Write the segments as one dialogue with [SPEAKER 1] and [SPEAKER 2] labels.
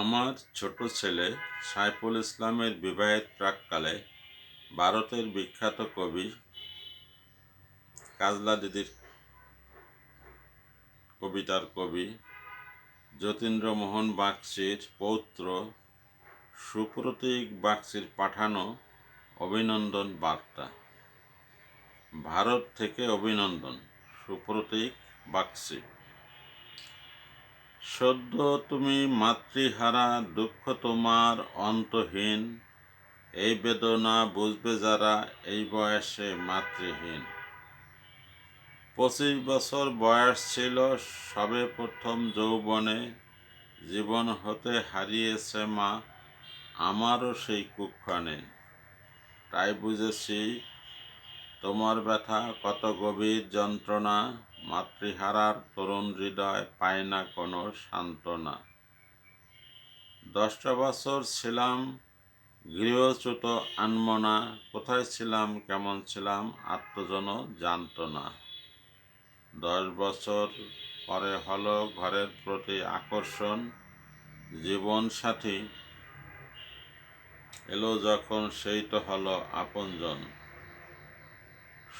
[SPEAKER 1] আমার ছোট ছেলে সাইফুল ইসলামের বিবাহের প্রাককালে ভারতের বিখ্যাত কবি কাজলা দিদির কবিতার কবি যতীন্দ্রমোহন বাগচির পৌত্র সুপ্রতীক বাগচির পাঠানো অভিনন্দন বার্তা। ভারত থেকে অভিনন্দন, সুপ্রতীক বাগচি। সদ্য তুমি মাতৃহারা, দুঃখ তোমার অন্তহীন। এই বেদনা বুঝবে যারা, এই বয়সে মাতৃহীন। পঁচিশ বছর বয়স ছিল সবে প্রথম যৌবনে। জীবন হতে হারিয়েছে মা, আমারও সেই কুক্ষণে তাই বুঝেছি, তোমার ব্যথা কত গভীর যন্ত্রণা। মাতৃহারার তরুণ হৃদয় পায় না কোনো সান্ত্বনা। দশটা বছর ছিলাম গৃহচ্যুত আনমনা, কোথায় ছিলাম, কেমন ছিলাম, আত্মজন জানত না দশ বছর পরে হলো ঘরের প্রতি আকর্ষণ জীবন সাথী এলো যখন সেই তো হলো আপনজন।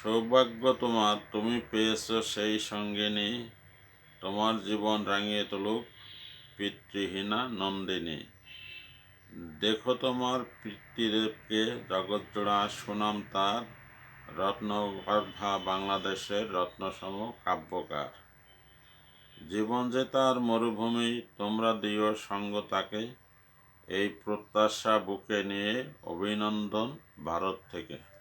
[SPEAKER 1] সৌভাগ্য তোমার, তুমি পেয়েছ সেই সঙ্গিনী। তোমার জীবন রাঙিয়ে তুলুক পিতৃহীনা নন্দিনী। দেখো তোমার পিতৃদেবকে জগৎজোড়া সুনাম তার রত্নগর্ভা বাংলাদেশের রত্নসম কাব্যকার। জীবন যে তার মরুভূমি, তোমরা দিও সঙ্গ তাকে। এই প্রত্যাশা বুকে নিয়ে অভিনন্দন ভারত থেকে।